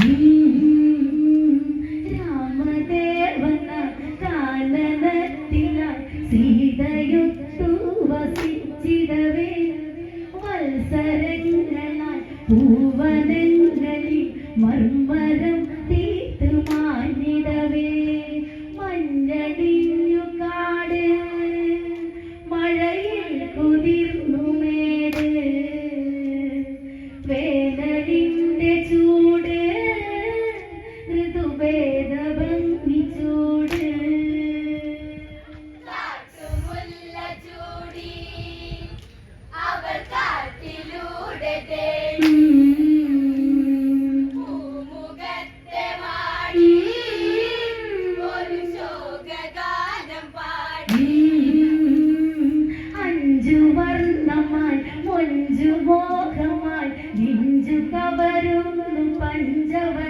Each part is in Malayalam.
Mm-hmm. വരുന്നു പഞ്ചവ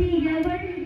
Andy Gilbert.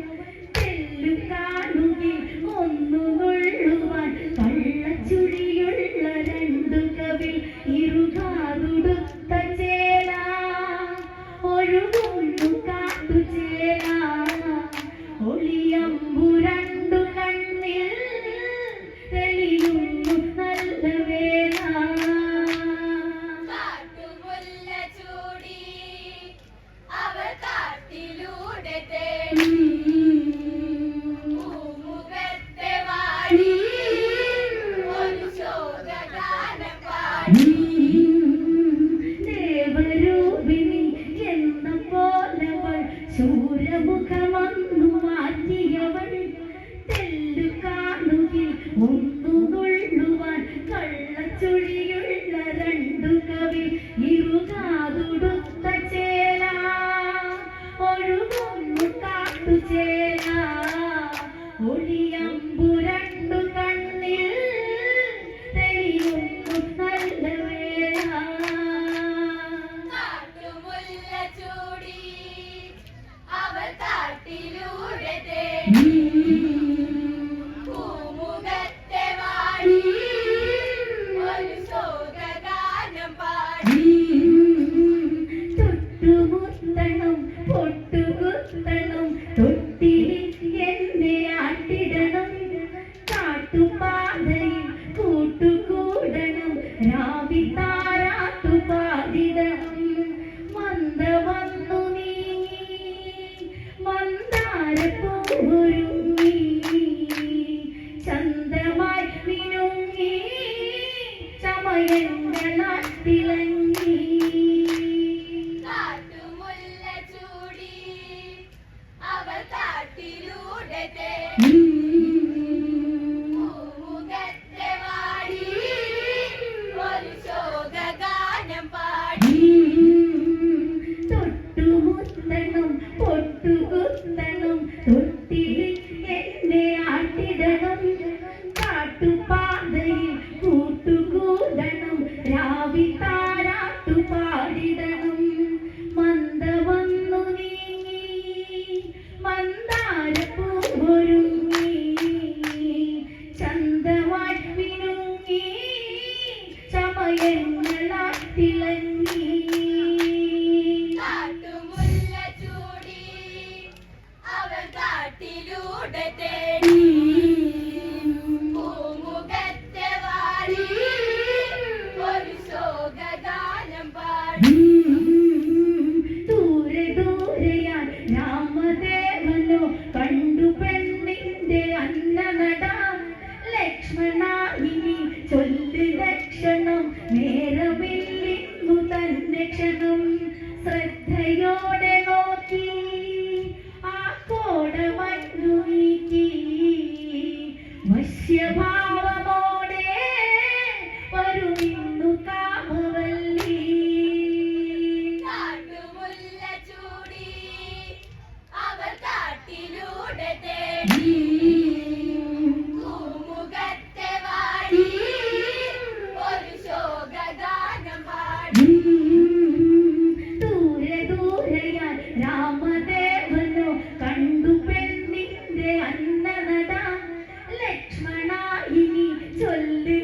சொல்லி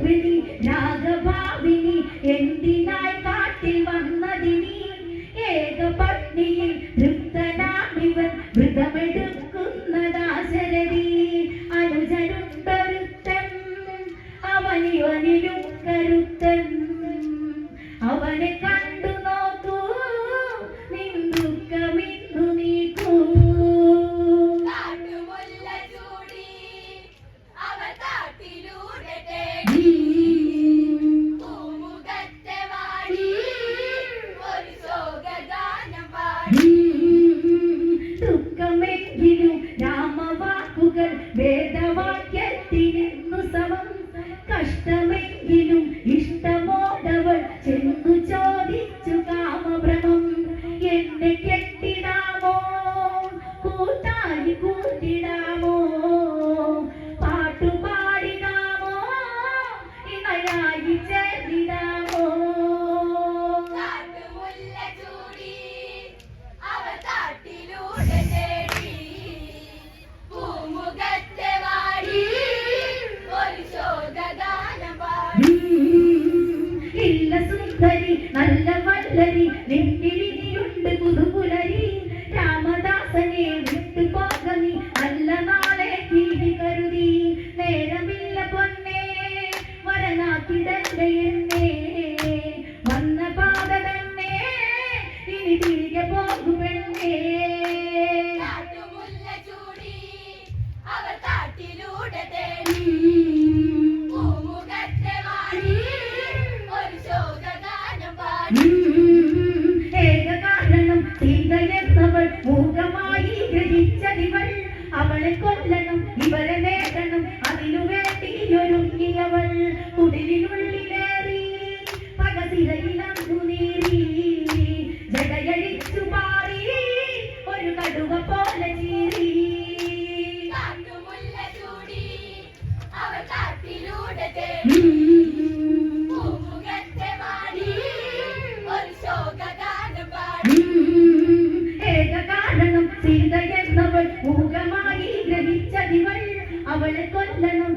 ദേവരൂപിണി രാഘഭാവിനി സീതയെന്നവൾ മുഖമായി ഗ്രഹിച്ചതിവൾ അവളെ കൊല്ലണം.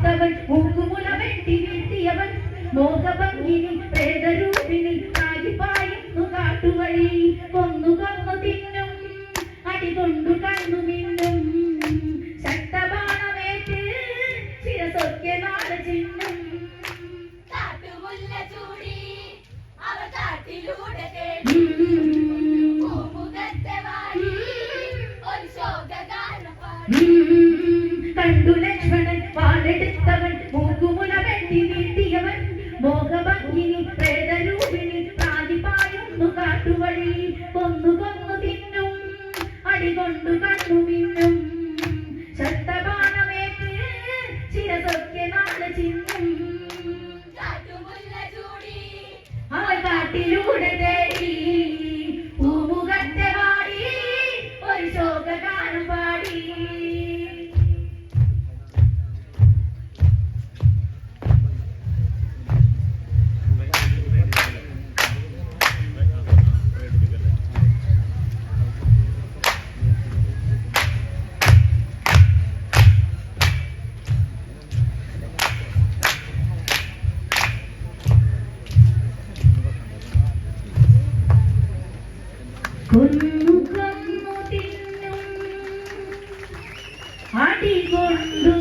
ставить у കൊന്നു കന്നു തിന്നും അടികൊണ്ടു